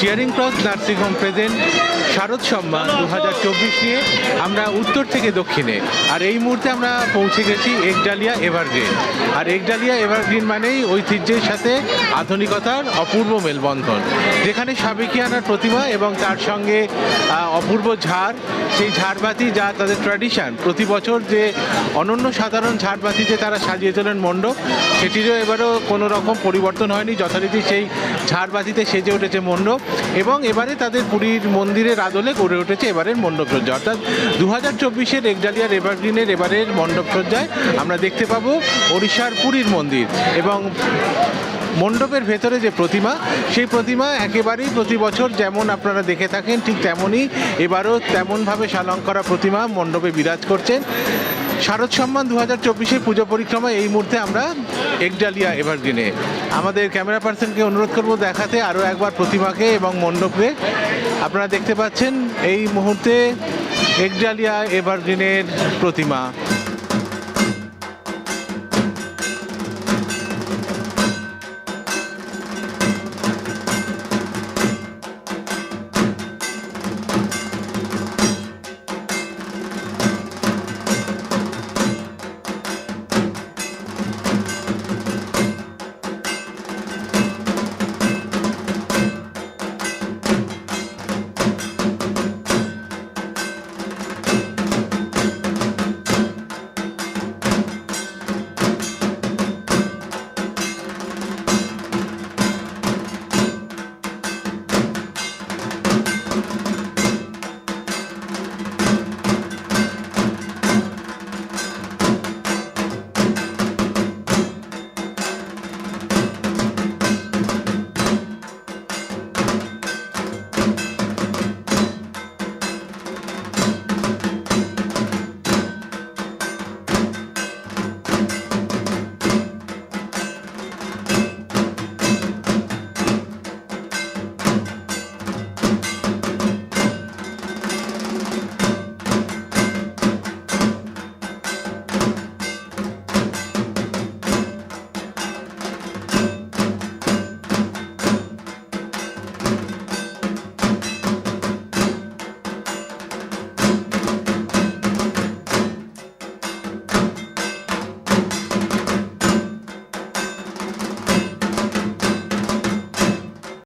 Charing cross nursing home present Sharad Samman দু হাজার চব্বিশ নিয়ে আমরা উত্তর থেকে দক্ষিণে। আর এই মুহূর্তে আমরা পৌঁছে গেছি একডালিয়া এভারগ্রিন আর একডালিয়া এভারগ্রিন মানেই ঐতিহ্যের সাথে আধুনিকতার অপূর্ব মেলবন্ধন। যেখানে সাবেকিয়ানার প্রতিমা এবং তার সঙ্গে অপূর্ব ঝাড়, সেই ঝাড়বাতি যা তাদের ট্র্যাডিশন প্রতি বছর যে অনন্য সাধারণ ঝাড়বাতিতে তারা সাজিয়ে তোলেন মণ্ডপ, সেটিরও এবারও কোনো রকম পরিবর্তন হয়নি। যথারীতি সেই ঝাড়বাতিতে সেজে উঠেছে মণ্ডপ এবং এবারে তাদের পুরীর মন্দিরের আদলে গড়ে উঠেছে এবারের মণ্ডপসজ্জা। অর্থাৎ দু হাজার চব্বিশের একডালিয়ার এভারগ্রিনের এবারের মণ্ডপসজ্জায় আমরা দেখতে পাবো ওড়িশার পুরীর মন্দির এবং মণ্ডপের ভেতরে যে প্রতিমা, সেই প্রতিমা একেবারেই প্রতি বছর যেমন আপনারা দেখে থাকেন ঠিক তেমনই এবারও তেমনভাবে শালং করা প্রতিমা মণ্ডপে বিরাজ করছেন। শারদ সম্মান দু হাজার চব্বিশের পুজো পরিক্রমা এই মুহূর্তে আমরা একডালিয়া এভারগ্রিনে। আমাদের ক্যামেরা পার্সনকে অনুরোধ করব দেখাতে আরও একবার প্রতিমাকে এবং মণ্ডপকে। আপনারা দেখতে পাচ্ছেন এই মুহূর্তে একডালিয়া এভারগ্রিনের প্রতিমা।